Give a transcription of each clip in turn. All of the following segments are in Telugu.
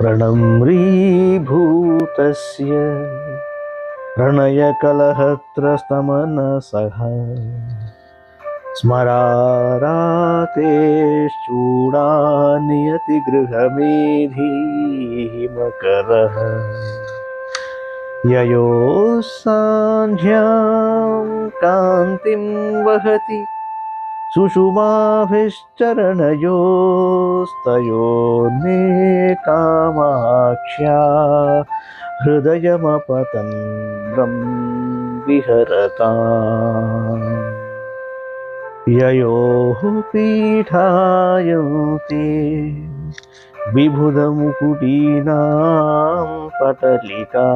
प्रणम्रीभूतस्य प्रणयकलहत्रस्तमनसः स्मरारातेश्चूडानियतिगृहमेधीमकरः ययोः सान्ध्यां कान्तिं वहति कामाक्ष्या विहरता ययोः पीठायन्ते विबुधमुकुटीनां पटलिका।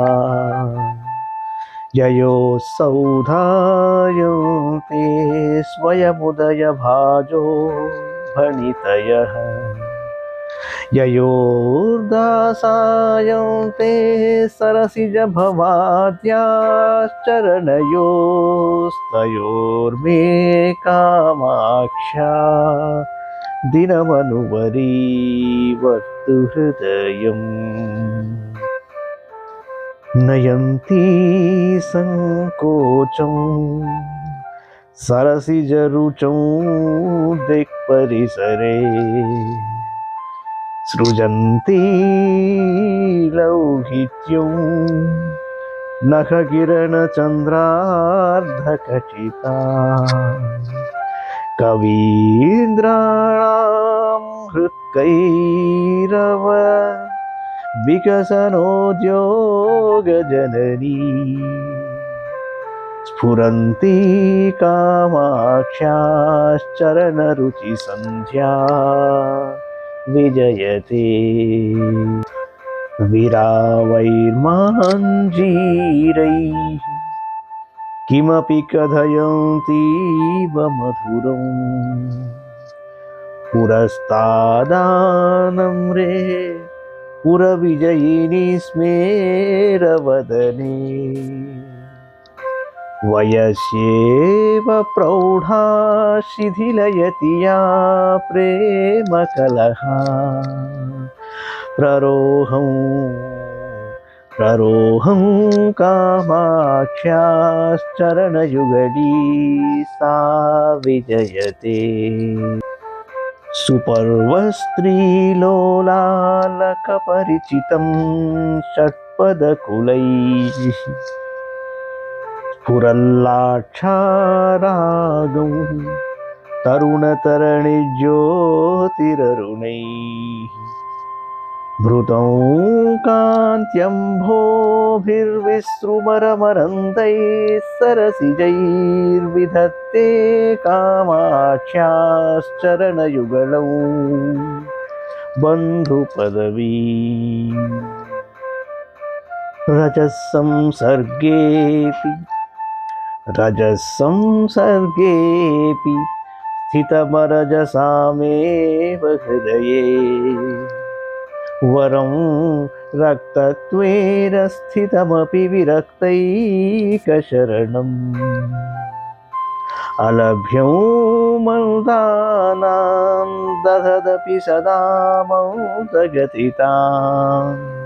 ययो सौधायन्ते स्वयमुदयभाजो भणितयः। ययोर्दासायन्ते सरसिजभवाद्याश्चरणयोस्तयोर्मे कामाक्षा ദിനമനുവരീവർത്തു ഹൃദയം. നയന്തീ സങ്കോചം. സരസിജരുചം ദിക്പരിസരേ സൃജന്തീ ലൗഹിത്യം. നഖകിരണചന്ദ്രാർദ്ധകിതാ कवीन्द्राणां हृत्कैरव विकसनोद्योगजननी स्फुरन्ती कामाक्ष्याश्चरणरुचिसन्ध्या विजयते। विरावैर्माञ्जीरैः किमपि कथयन्तीव मधुरम् पुरस्तादानं रे पुरविजयिनी स्मेरवदने। वयस्येव प्रौढा शिथिलयति या प्रेमकलहा। प्ररोहं प्ररोहं कामाक्ष्याश्चरणयुगली सा विजयते सुपर्वस्त्रीलोलालकपरिचितं षट्पदकुलैः स्फुरल्लाक्षारागं तरुणतरणिज्योतिररुणैः भृतं कान्त्यम्भोभिर्विसृमरमरन्दैः सरसिजैर्विधत्ते कामाक्ष्याश्चरणयुगलौ बन्धुपदवी। रजसंसर्गेऽपि रजसंसर्गेऽपि स्थितमरजसामेव हृदये। वरं रक्तत्वेरस्थितमपि विरक्तैकशरणम्। अलभ्यौ मन्दानां दधदपि सदा मौतगतिताम्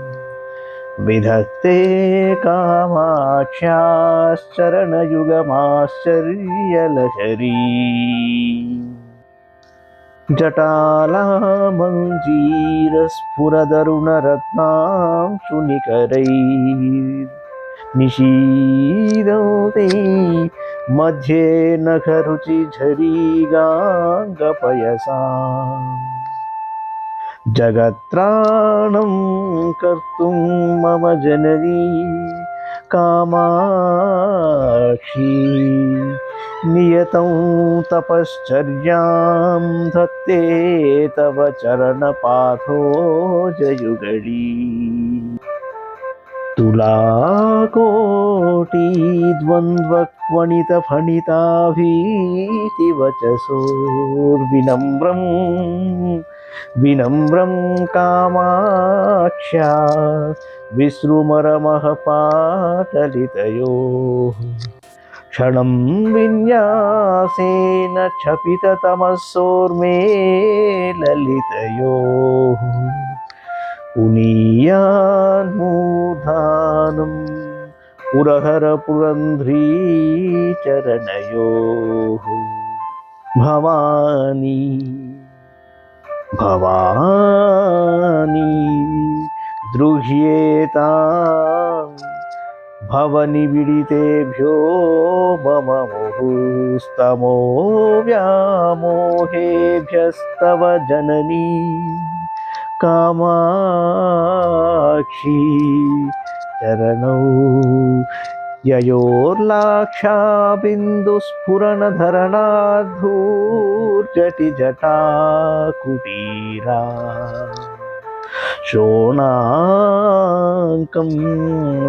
विधत्ते कामाक्ष्याश्चरणयुगमाश्चर्यलहरी जटालामञ्जीरस्फुरदरुणरत्नां शुनिकरैर्निशीरौते मध्ये नखरुचिझरीगाङ्गपयसा जगत्राणं कर्तुं मम जननी कामाक्षी। नियतं तपश्चर्यां धत्ते तव चरणपाथो जयुगडी तुलाकोटिद्वन्द्वक्वणितफणिताभीतिवचसोर्विनम्रं विनम्रं कामाक्ष्या विसृमरमः पाटलितयोः क्षणं विन्यासेन क्षपिततमः सोर्मे ललितयोः पुनीयान्मूधानम् पुरहरपुरन्ध्रीचरणयोः। भवानी भवानी द्रुह्येता भवनिविडितेभ्यो मम मुहुस्तमो व्यामोहेभ्यस्तव जननी कामाक्षी चरणौ ययोर्लाक्षाबिन्दुस्फुरणधरणाधूर्जटिजटा कुटीरा शोणाङ्कं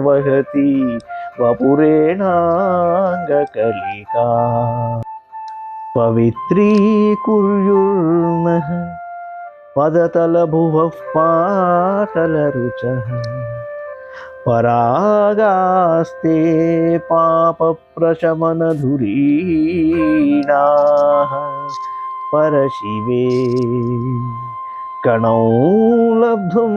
वहति वपुरेणाङ्गकलिका। पवित्रीकुर्युर्नः पदतलभुवः पाटलरुचः परागास्ते पापप्रशमनधुरीणाः। परशिवे कणौ लब्धुं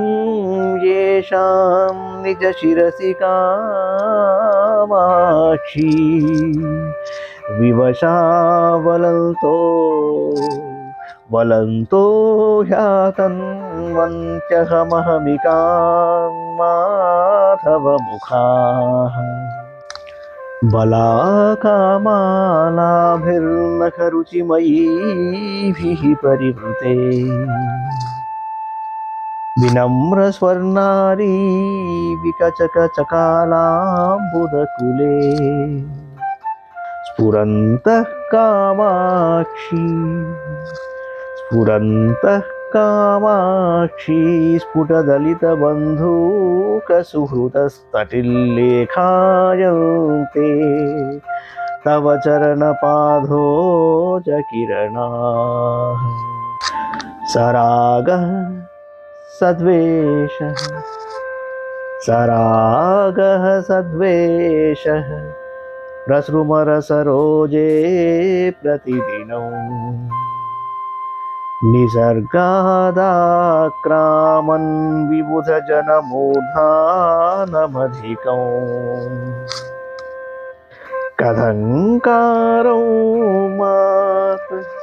येषां निजशिरसि कामाक्षी। विवशा वलन्तो वलन्तो ह्यातन्वन्त्यहमहमिकां माधवमुखाः बलाकामालाभिर्नखरुचिमयीभिः परिवृते। विनम्रस्वर्णारी विकचकचकालाम्बुदकुले स्फुरन्तः कामाक्षी स्फुरन्तः कामाक्षी स्फुटदलितबन्धूकसुहृतस्तटिल्लेखायन्ते तव चरणपादोजकिरणाः सरागः सद्वेषः। सरागः सद्वेषः। प्रसृमरसरोजे प्रतिदिनम् निसर्गादाक्रामन् विबुधजनमूर्धानमधिकम् कथङ्कारौ मात्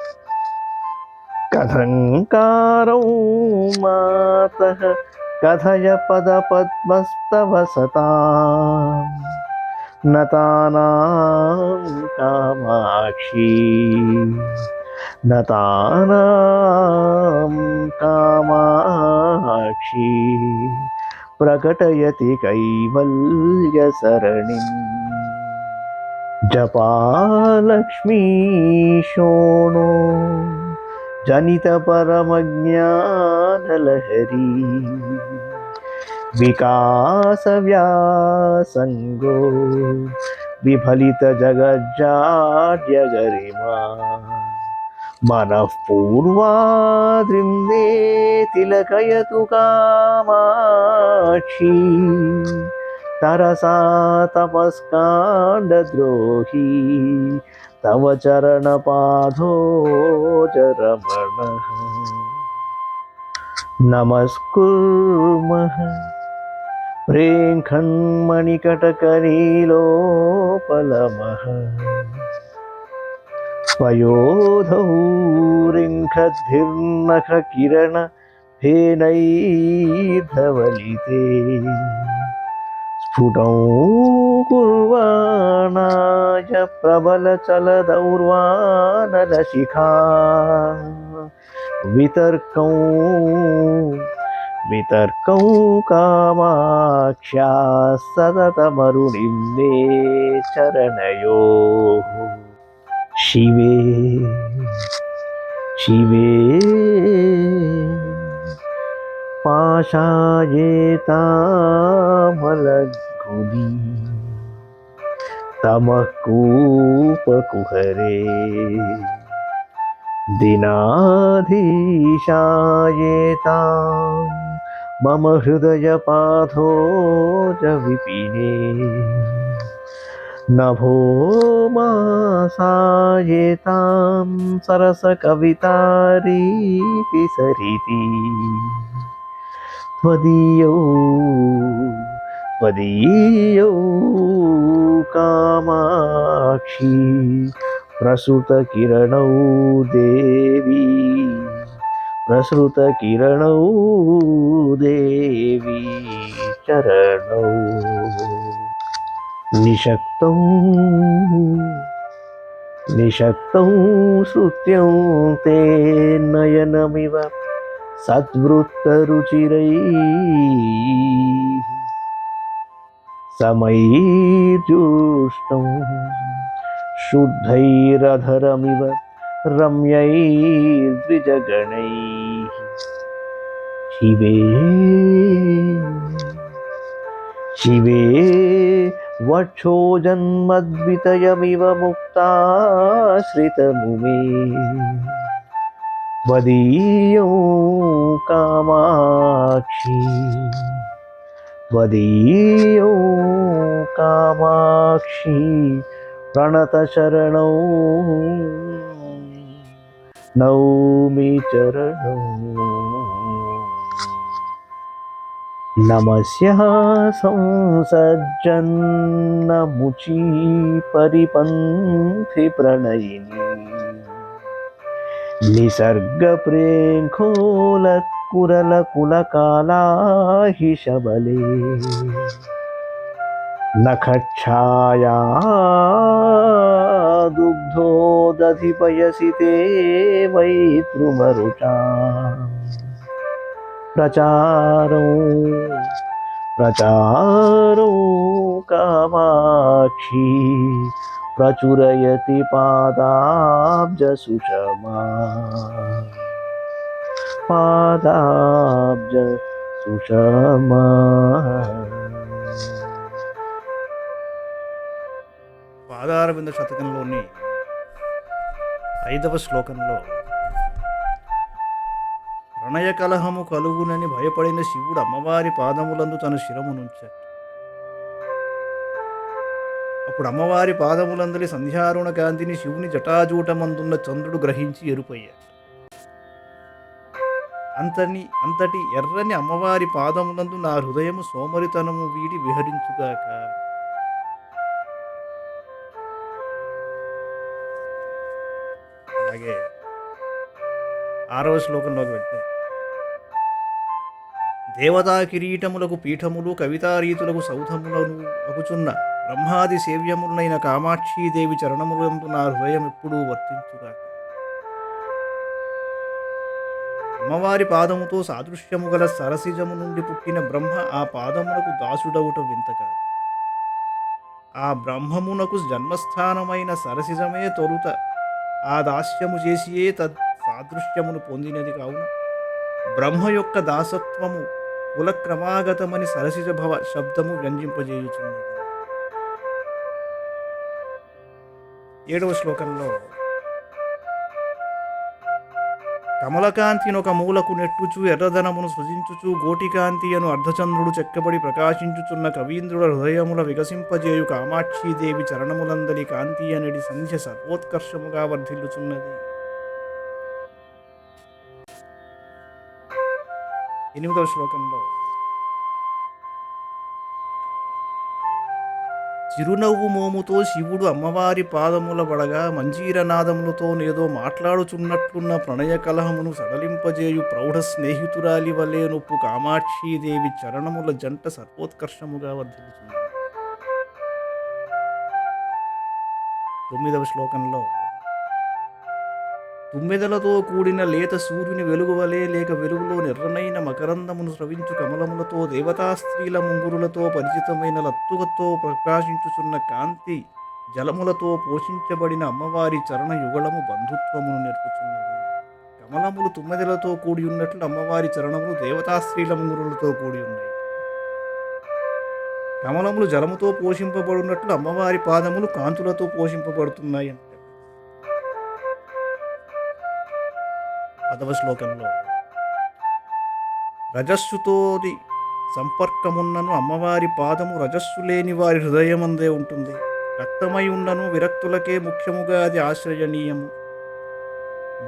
कथङ्कारौ मातः कथय पदपद्मस्तव सताम् नतानां कामाक्षी नतानां कामाक्षी। प्रकटयति कैवल्यसरणिम्। जपालक्ष्मी शोणो जनितपरमज्ञानलहरी। विकासव्यासङ्गो विफलितजगज्जाड्यगरिमा। मनः पूर्वाद्रिम्दे तिलकयतु कामाक्षी। तरसा तपस्काण्डद्रोही। తవ చరణ పాధోచరమణ నమస్కూర్మ. ప్రేంఖణ్మణికటకరీలోపలమః పయోధౌరింఖద్ధిర్నఖ కిరణ హేనైధవలితే स्फुटौ कुर्वाणाय प्रबलचलदौर्वानलशिखा वितर्कौ वितर्कौ कामाक्ष्या सततमरुणिं मे चरणयोः। शिवे शिवे पाशायेतामलघुली तमः कूपकुहरे दिनाधीशायेतां मम हृदयपाथोज विपिने नभो मासायेतां सरसकवितारीति सरिति त्वदीयौ त्वदीयौ कामाक्षी प्रसृतकिरणौ देवी प्रसृतकिरणौ देवी चरणौ निशक्तौ निशक्तौ श्रुत्यौ ते नयनमिव सद्वृत्तरुचिरैः समैर्जुष्टौ शुद्धैरधरमिव रम्यैर्द्विजगणैः शिवे शिवे वक्षोजन्मद्वितयमिव मुक्ताश्रितमुमे त्वदीयौ कामाक्षी त्वदीयौ कामाक्षी प्रणतशरणौ नौमि चरणौ। नमस्यः संसज्जन्नमुची परिपन्थि प्रणयिनी निसर्गप्रेङ्खोलत् हि शबले नखच्छाया दुग्धो दधिपयसि ते वैतृमरुचा प्रचारौ प्रचारौ कामाक्षी प्रचुरयति पादाब्जसुषमा పాదాబ్జ సుషమా. పాదారవింద శతకంలోని ఐదవ శ్లోకంలో ప్రణయ కలహము కలుగునని భయపడిన శివుడు అమ్మవారి పాదములందు తన శిరము నుంచాడు అప్పుడు అమ్మవారి పాదములందరి సంధ్యారుణ కాంతిని శివుని జటాజూటమందున్న చంద్రుడు గ్రహించి ఎరుపయ్యాడు అంతని అంతటి ఎర్రని అమ్మవారి పాదములందు నా హృదయము సోమరితనము వీడి విహరించుగాక. అలాగే ఆరవ శ్లోకంలోకి వెళ్తే దేవతా కిరీటములకు పీఠములు కవితారీతులకు సౌధములను అగుచున్న బ్రహ్మాది సేవ్యములైన కామాక్షీదేవి చరణములందు నా హృదయం ఎప్పుడూ వర్తించుగాక. అమ్మవారి పాదముతో సాదృశ్యము గల సరసిజము నుండి పుట్టిన బ్రహ్మ ఆ పాదమునకు దాసుడవుట వింత కాదు. ఆ బ్రహ్మమునకు జన్మస్థానమైన సరసిజమే తొలుత. ఆ దాస్యము చేసియే తద్ సాదృశ్యమును పొందినది కావున బ్రహ్మ యొక్క దాసత్వము కులక్రమాగతమని సరసిజ భవ శబ్దము వ్యంజింపజేయుచున్నది. ఏడవ శ్లోకంలో కమలకాంతినొక మూలకు నెట్టుచు ఎర్రదనమును సృజించుచు గోటికాంతి అను అర్ధచంద్రుడు చెక్కబడి ప్రకాశించుచున్న కవీంద్రుల హృదయముల వికసింపజేయు కామాక్షీదేవి చరణములందలి కాంతి అనడి సంధ్య సర్వోత్కర్షముగా వర్ధిల్లుచున్నది. ఎనిమిదవ శ్లోకంలో చిరునవ్వు మోముతో శివుడు అమ్మవారి పాదముల పడగా మంజీరనాదములతో నేదో మాట్లాడుచున్నట్లున్న ప్రణయ కలహమును సడలింపజేయు ప్రౌఢ స్నేహితురాలి వలె నొప్పు కామాక్షీదేవి చరణముల జంట సర్వోత్కర్షముగా వర్ధిల్లుచున్నది తొమ్మిదవ శ్లోకంలో తుమ్మెదలతో కూడిన లేత సూర్యుని వెలుగువలే లేక వెలుగులో నిర్రనైన మకరందమును స్రవించు కమలములతో దేవతా స్త్రీల ముంగురులతో పరిచితమైన లత్తుగతో ప్రకాశించుచున్న కాంతి జలములతో పోషించబడిన అమ్మవారి చరణ యుగళము బంధుత్వమును నేర్పుచున్నది. కమలములు తుమ్మెదలతో కూడి ఉన్నట్లు అమ్మవారి చరణములు దేవతా స్త్రీల ముంగురులతో కూడి ఉన్నాయి కమలములు జలముతో పోషింపబడినట్లు అమ్మవారి పాదములు కాంతులతో పోషింపబడుతున్నాయి పదవ శ్లోకంలో రజస్సుతోది సంపర్కమున్నను అమ్మవారి పాదము రజస్సు లేని వారి హృదయమందే ఉంటుంది. రక్తమై ఉన్నను విరక్తులకే ముఖ్యముగా అది ఆశ్రయనీయము.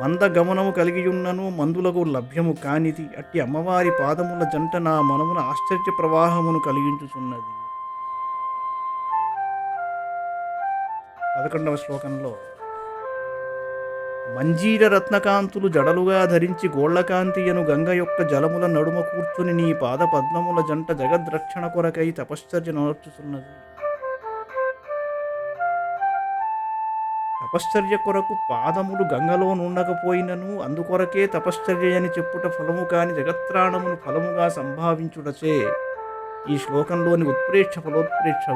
మంద గమనము కలిగి ఉన్నను మందులకు లభ్యము కానిది అట్టి అమ్మవారి పాదముల జంట నా మనమున ఆశ్చర్య ప్రవాహమును కలిగించుచున్నది. పదకొండవ శ్లోకంలో మంజీర రత్నకాంతులు జడలుగా ధరించి గోళ్ళకాంతియను గంగ యొక్క జలముల నడుమ కూర్చుని నీ పాద పద్మముల జంట జగద్రక్షణ కొరకై తపశ్చర్య నడుచుతున్నది తపశ్చర్య కొరకు పాదములు గంగలో నుండకపోయినను అందుకొరకే తపశ్చర్య అని చెప్పుట ఫలము కాని జగత్రాణమును ఫలముగా సంభావించుటచే ఈ శ్లోకంలోని ఉత్ప్రేక్ష ఫలోత్ప్రేక్ష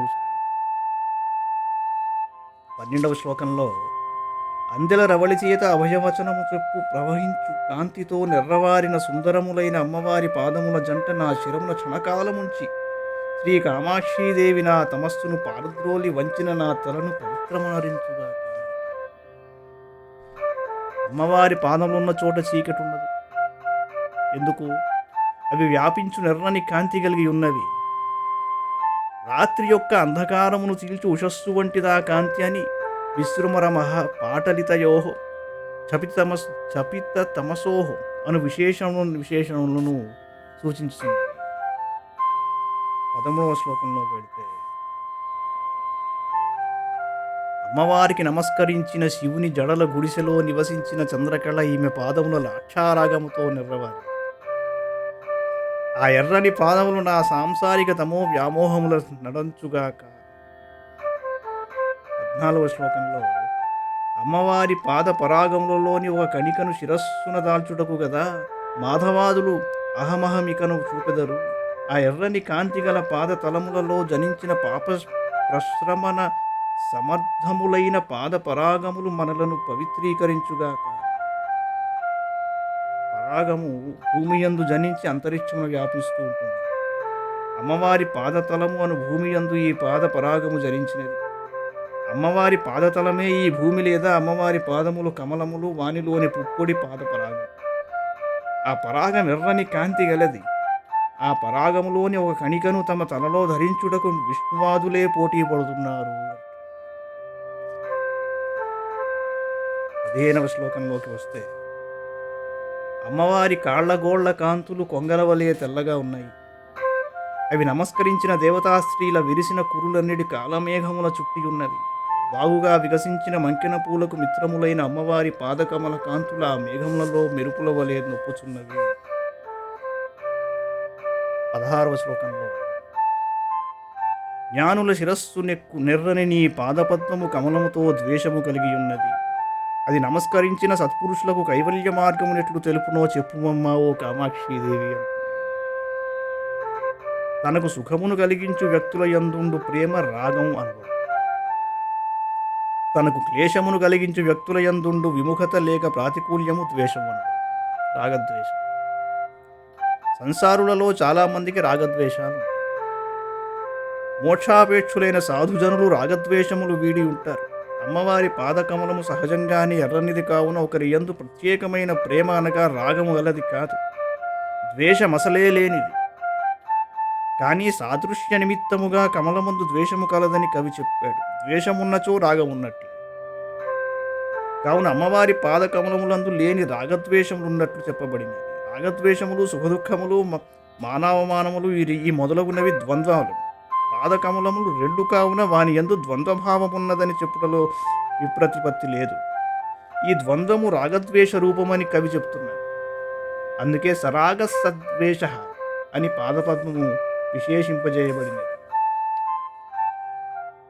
పన్నెండవ శ్లోకంలో అందెల రవళి చేత అభయవచనము చెప్పు ప్రవహించు కాంతితో నెర్రవారిన సుందరములైన అమ్మవారి పాదముల జంట నా శిరమున క్షణకాలముంచి. శ్రీ కామాక్షీదేవి నా తమస్సును పారద్రోలి వంచిన నా తలను పవిత్రమారించుగా అమ్మవారి పాదములున్న చోట చీకటి ఉన్నది ఎందుకు? అవి వ్యాపించు నెర్రని కాంతి కలిగి ఉన్నవి. రాత్రి యొక్క అంధకారమును చీల్చు ఉషస్సు వంటిదా కాంతి అని విశ్రుమర పాటలితయో చపితమస్ చపిత తమసోహో అను విశేషము విశేషణములను సూచించుతుంది పదమూడవ శ్లోకంలో పెడితే అమ్మవారికి నమస్కరించిన శివుని జడల గుడిసెలో నివసించిన చంద్రకళ ఈమె పాదముల లాక్షారాగముతో నిర్రవాలి. ఆ ఎర్రని పాదములు నా సాంసారిక తమో వ్యామోహముల నడంచుగాక పద్నాలుగవ శ్లోకంలో అమ్మవారి పాద పరాగములలోని ఒక కణికను శిరస్సున దాల్చుటకు కదా మాధవాదులు అహమహమికను చూపెదరు. ఆ ఎర్రని కాంతి గల పాద తలములలో జనించిన పాప ప్రశ్రమణ సమర్థములైన పాద పరాగములు మనలను పవిత్రీకరించుగాక. పరాగము భూమి యందు జనించి అంతరిక్షమును వ్యాపిస్తూ ఉంటుంది. అమ్మవారి పాదతలము అను భూమి యందు ఈ పాద పరాగము జరించినది అమ్మవారి పాదతలమే ఈ భూమి లేదా అమ్మవారి పాదములు కమలములు వానిలోని పుప్పొడి పాద పరాగం. ఆ పరాగం ఎర్రని కాంతి గలది. ఆ పరాగములోని ఒక కణికను తమ తలలో ధరించుటకు విష్ణువాదులే పోటీ పడుతున్నారు. పదిహేనవ శ్లోకంలోకి వస్తే అమ్మవారి కాళ్ళగోళ్ళ కాంతులు కొంగలవలే తెల్లగా ఉన్నాయి. అవి నమస్కరించిన దేవతా స్త్రీల విరిసిన కురులన్నిటి కాలమేఘముల చుట్టి ఉన్నవి బాగుగా వికసించిన మంకెన పూలకు మిత్రములైన అమ్మవారి పాదకమల కాంతుల మేఘములలో మెరుపుల వలె నొప్పుచున్నవి. పదహారవ శ్లోకంలో. జ్ఞానుల శిరస్సు నెక్కు నెర్రని నీ పాదపద్మము కమలముతో ద్వేషము కలిగి ఉన్నది. అది నమస్కరించిన సత్పురుషులకు కైవల్య మార్గమునెట్లు తెలుపునో చెప్పుమమ్మా ఓ కామాక్షీదేవి అంటూ తనకు సుఖమును కలిగించు వ్యక్తుల యందుండు ప్రేమ రాగం అనుభవం తనకు క్లేశమును కలిగించు వ్యక్తుల యందుండు విముఖత లేక ప్రాతికూల్యము ద్వేషము రాగద్వేషం. సంసారులలో చాలామందికి రాగద్వేషాలు మోక్షాపేక్షులైన సాధుజనులు రాగద్వేషములు వీడి ఉంటారు. అమ్మవారి పాదకమలము సహజంగానే ఎర్రనిది కావున ఒకరి యందు ప్రత్యేకమైన ప్రేమ అనగా రాగము గలది కాదు. ద్వేషమసలే లేనిది. కానీ సాదృశ్య నిమిత్తముగా కమలమందు ద్వేషము కలదని కవి చెప్పాడు. ద్వేషమున్నచో రాగమున్నట్టు. కావున అమ్మవారి పాదకమలములందు లేని రాగద్వేషములు ఉన్నట్లు చెప్పబడినది. రాగద్వేషములు సుఖదుఖములు మానవమానములు ఈ ఈ మొదలగునవి ద్వంద్వాలు. పాదకమలములు రెండు కావున వాని ఎందు ద్వంద్వభావమున్నదని చెప్పుటలో విప్రతిపత్తి లేదు. ఈ ద్వంద్వము రాగద్వేష రూపమని కవి చెప్తున్నాడు అందుకే సరాగ సద్వేష అని పాదపద్మము విశేషింపజేయబడినది.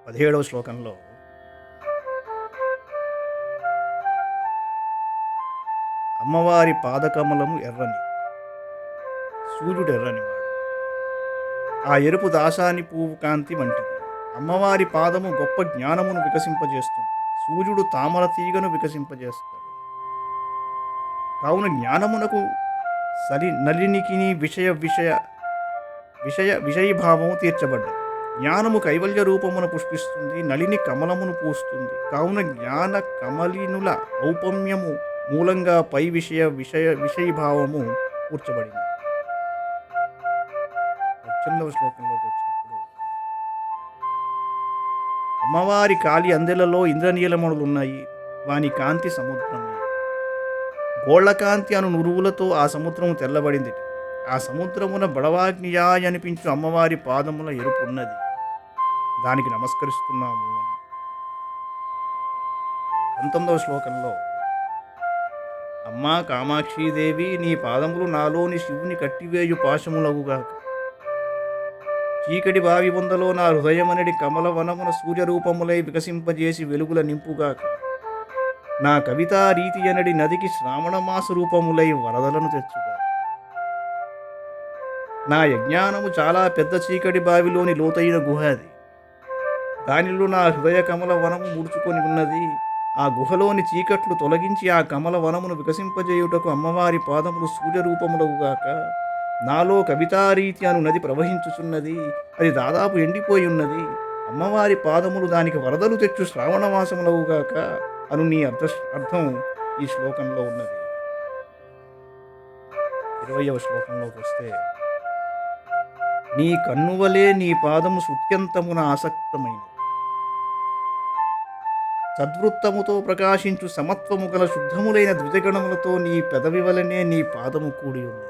పదిహేడవ శ్లోకంలో అమ్మవారి పాదకమలము ఎర్రని సూర్యుడు ఎర్రనివాడు ఆ ఎరుపు దాసాని పువ్వు కాంతి వంటిది. అమ్మవారి పాదము గొప్ప జ్ఞానమును వికసింపజేస్తుంది. సూర్యుడు తామర తీగను వికసింపజేస్తాడు. కావున జ్ఞానమునకు సరి నలినికి విషయ విషయ విషయ విషయీభావము తీర్చబడ్డది. జ్ఞానము కైవల్య రూపమును పుష్పిస్తుంది నలిని కమలమును పూస్తుంది. కావున జ్ఞాన కమలినుల ఔపమ్యము మూలంగా పై విషయ విషయ విషయభావము కూర్చబడింది. పద్దెనిమిదవ శ్లోకంలోకి వచ్చినప్పుడు అమ్మవారి కాలి అందెలలో ఇంద్రనీలమణులు ఉన్నాయి వాని కాంతి సముద్రమే. గోళ్ళకాంతి అను నురువులతో ఆ సముద్రము తెల్లబడింది ఆ సముద్రమున బడవాగ్నియా అనిపించు అమ్మవారి పాదముల ఎరుపు ఉన్నది దానికి నమస్కరిస్తున్నాము అని. పంతొమ్మిదవ శ్లోకంలో అమ్మా కామాక్షీదేవి నీ పాదములు నాలోని శివుని కట్టివేయు పాశములగుగాక. చీకటి బావి బొందలో నా హృదయమనడి కమల వనమున సూర్యరూపములై వికసింపజేసి వెలుగుల నింపుగాక. నా కవితా రీతి అనడి నదికి శ్రావణమాస రూపములై వరదలను తెచ్చుగా నా యజ్ఞానము చాలా పెద్ద చీకటి బావిలోని లోతైన గుహ అది. దానిలో నా హృదయ కమల వనము ముడుచుకొని ఉన్నది. ఆ గుహలోని చీకట్లు తొలగించి ఆ కమల వనమును వికసింపజేయుటకు అమ్మవారి పాదములు సూర్యరూపములవుగాక నాలో కవితారీతి అను నది ప్రవహించుచున్నది. అది దాదాపు ఎండిపోయి ఉన్నది అమ్మవారి పాదములు దానికి వరదలు తెచ్చు శ్రావణమాసములవుగాక అను నీ అర్థ అర్థం ఈ శ్లోకంలో ఉన్నది. ఇరవయవ శ్లోకంలోకి వస్తే నీ కన్నువలే నీ పాదము సుత్యంతమున ఆసక్తమైనది. సద్వృత్తముతో ప్రకాశించు సమత్వము గల శుద్ధములైన ద్విజగణములతో నీ పెదవి వలనే నీ పాదము కూడి ఉన్నది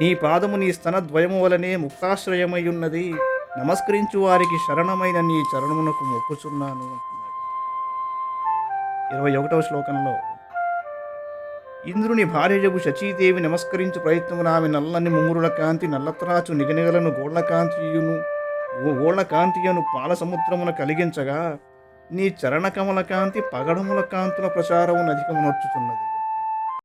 నీ పాదము నీ స్తనద్వయము వలనే ముక్తాశ్రయమై ఉన్నది నమస్కరించు వారికి శరణమైన నీ చరణమునకు మొక్కుచున్నాను అంటున్నాడు. ఇరవై ఒకటవ శ్లోకంలో ఇంద్రుని భార్యజగు శచీదేవి నమస్కరించు ప్రయత్నమున ఆమె నల్లని ముమ్మురుల కాంతి నల్లత్రాచు నిగనిగలను గోళ్ళ కాంతియును గోళ్ళ కాంతియను పాల సముద్రమున కలిగించగా నీ చరణకమల కాంతి పగడముల కాంతుల ప్రచారము అధికమునొచ్చుతున్నది